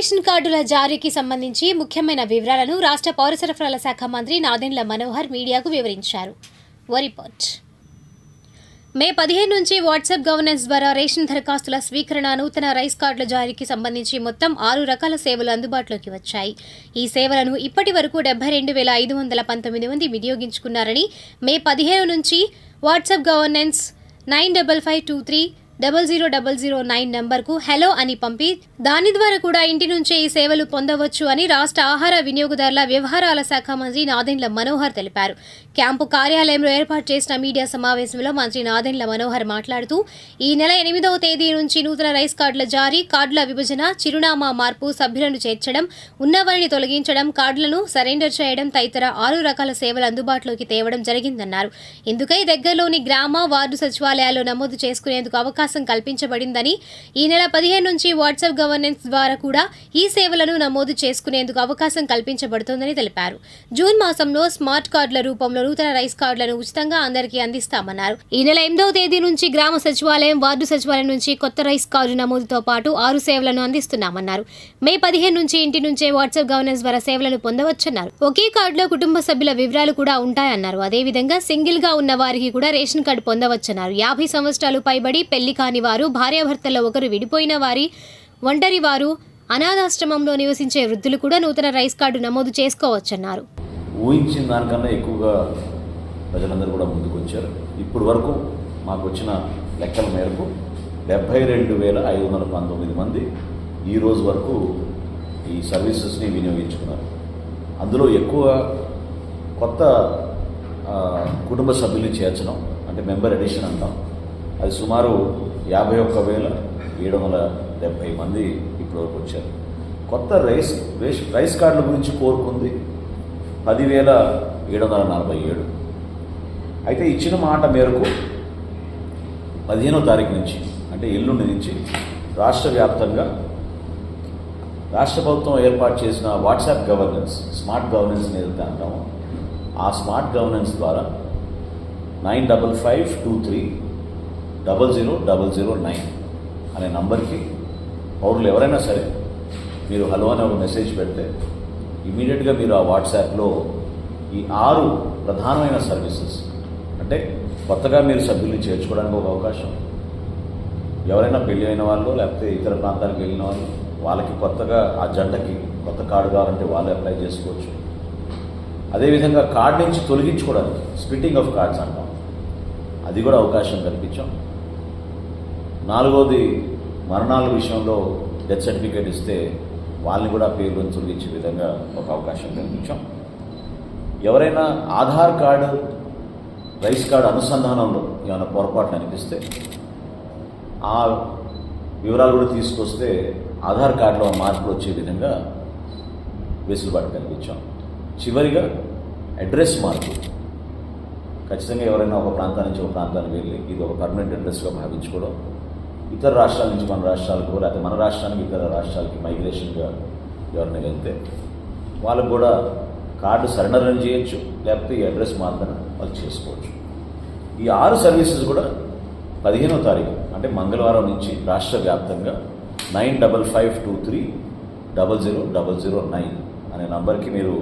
Ration కార్డుల జారీకి సంబంధించి ముఖ్యమైన వివరాలను రాష్ట్ర పౌర సరఫరాల శాఖ మంత్రి నాదెండ్ల మనోహర్ మీడియాకు వివరించారు. ఓ మే పదిహేను నుంచి వాట్సాప్ గవర్నెన్స్ ద్వారా రేషన్ దరఖాస్తుల స్వీకరణ నూతన రైస్ కార్డుల జారీకి సంబంధించి మొత్తం ఆరు రకాల సేవలు అందుబాటులోకి వచ్చాయి. ఈ సేవలను ఇప్పటి వరకు డెబ్బై రెండు వేల ఐదు వందల పంతొమ్మిది మంది వినియోగించుకున్నారని మే పదిహేను నుంచి WhatsApp governance nine double five two three double zero double zero nine నంబర్కు హలో అని పంపి దాని ద్వారా కూడా ఇంటి నుంచే ఈ సేవలు పొందవచ్చు అని రాష్ట్ర ఆహార వినియోగదారుల వ్యవహారాల శాఖ మంత్రి నాదెండ్ల మనోహర్ తెలిపారు. క్యాంపు కార్యాలయంలో ఏర్పాటు చేసిన మీడియా సమావేశంలో మంత్రి నాదెండ్ల మనోహర్ మాట్లాడుతూ ఈ నెల ఎనిమిదవ తేదీ నుంచి నూతన రైస్ కార్డుల జారీ కార్డుల విభజన చిరునామా మార్పు సభ్యులను చేర్చడం ఉన్నవారిని తొలగించడం కార్డులను సరెండర్ చేయడం తదితర ఆరు రకాల సేవలు అందుబాటులోకి తేవడం జరిగిందన్నారు. ఇందుకై దగ్గరలోని గ్రామ వార్డు సచివాలయాల్లో నమోదు చేసుకునేందుకు అవకాశం కల్పించబడిందని ఈ నెల పదిహేను నుంచి వాట్సాప్ గవర్నెన్స్ ద్వారా కూడా ఈ సేవలను నమోదు చేసుకునేందుకు అవకాశం కల్పించబడుతోందని తెలిపారు. జూన్ మాసంలో స్మార్ట్ కార్డుల రూపంలో నూతన రైస్ కార్డులను ఉచితంగా అందరికీ అందిస్తామన్నారు. ఈ నెల ఎనిమిదవ తేదీ నుంచి గ్రామ సచివాలయం వార్డు సచివాలయం నుంచి కొత్త రైస్ కార్డు నమోదుతో పాటు ఆరు సేవలను అందిస్తున్నామన్నారు. మే పదిహేను నుంచి ఇంటి నుంచే వాట్సాప్ గవర్నెన్స్ ద్వారా సేవలను పొందవచ్చన్నారు. ఒకే కార్డులో కుటుంబ సభ్యుల వివరాలు కూడా ఉంటాయన్నారు. అదేవిధంగా సింగిల్గా ఉన్న వారికి కూడా రేషన్ కార్డు పొందవచ్చన్నారు. యాభై సంవత్సరాలు పైబడి పెళ్ళి కాని వారు భార్యాభర్తల్లో ఒకరు విడిపోయిన వారి ఒంటరి వారు అనాథాశ్రమంలో నివసించే వృద్ధులు కూడా నూతన రైస్ కార్డు నమోదు చేసుకోవచ్చన్నారు. ఊహించిన దానికన్నా ఎక్కువగా ప్రజలందరూ కూడా ముందుకు వచ్చారు ఇప్పుడు వరకు మాకు వచ్చిన లెక్కల మేరకు డెబ్భై రెండు వేల ఐదు వందల పంతొమ్మిది మంది ఈ రోజు వరకు ఈ సర్వీసెస్ని వినియోగించుకున్నారు. అందులో ఎక్కువ కొత్త కుటుంబ సభ్యులు చేర్చడం అంటే మెంబర్ ఎడిషన్ అంటాం. అది సుమారు యాభై ఒక్క వేల ఏడు వందల డెబ్భై మంది ఇప్పటివరకు వచ్చారు. కొత్త రైస్ రేస్ రైస్ కార్డుల గురించి కోరుకుంది పదివేల ఏడు వందల నలభై ఏడు. అయితే ఇచ్చిన మాట మేరకు పదిహేనో తారీఖు నుంచి అంటే ఎల్లుండి నుంచి రాష్ట్ర వ్యాప్తంగా రాష్ట్ర ప్రభుత్వం ఏర్పాటు చేసిన వాట్సాప్ గవర్నెన్స్ స్మార్ట్ గవర్నెన్స్ ఏదైతే అంటామో ఆ స్మార్ట్ గవర్నెన్స్ ద్వారా nine double five two three double zero double zero nine అనే నంబర్కి పౌరులు ఎవరైనా సరే మీరు హలో అనే ఒక మెసేజ్ పెడితే ఇమీడియట్గా మీరు ఆ వాట్సాప్లో ఈ ఆరు ప్రధానమైన సర్వీసెస్ అంటే కొత్తగా మీరు సభ్యుల్ని చేర్చుకోవడానికి ఒక అవకాశం. ఎవరైనా పెళ్ళి అయిన వాళ్ళు లేకపోతే ఇతర ప్రాంతాలకు వెళ్ళిన వాళ్ళు వాళ్ళకి కొత్తగా ఆ జంటకి కొత్త కార్డు కావాలంటే వాళ్ళు అప్లై చేసుకోవచ్చు. అదేవిధంగా కార్డు నుంచి తొలగించుకోవడానికి స్ప్లిట్టింగ్ ఆఫ్ కార్డ్స్ అంటాం. అది కూడా అవకాశం కల్పించాం. నాలుగోది మరణాల విషయంలో డెత్ సర్టిఫికేట్ ఇస్తే వాళ్ళని కూడా పేరు తొలగించే విధంగా ఒక అవకాశం కల్పించాం. ఎవరైనా ఆధార్ కార్డు రైస్ కార్డు అనుసంధానంలో ఏమైనా పొరపాట్లు అనిపిస్తే ఆ వివరాలు కూడా తీసుకొస్తే ఆధార్ కార్డులో మార్పులు వచ్చే విధంగా వెసులుబాటు కల్పించాం. చివరిగా అడ్రస్ మార్పు. ఖచ్చితంగా ఎవరైనా ఒక ప్రాంతం నుంచి ఒక ప్రాంతానికి వెళ్ళి ఇది ఒక పర్మనెంట్ అడ్రస్గా భావించుకోవడం ఇతర రాష్ట్రాల నుంచి మన రాష్ట్రాలకు లేకపోతే మన రాష్ట్రానికి ఇతర రాష్ట్రాలకి మైగ్రేషన్గా ఎవరైనా వెళ్తే వాళ్ళకు కూడా కార్డు సరెండర్ చేయొచ్చు లేకపోతే ఈ అడ్రస్ మాత్రం వాళ్ళు చేసుకోవచ్చు. ఈ ఆరు సర్వీసెస్ కూడా పదిహేనో తారీఖు అంటే మంగళవారం నుంచి రాష్ట్ర వ్యాప్తంగా nine double five two three double zero double zero nine అనే నంబర్కి మీరు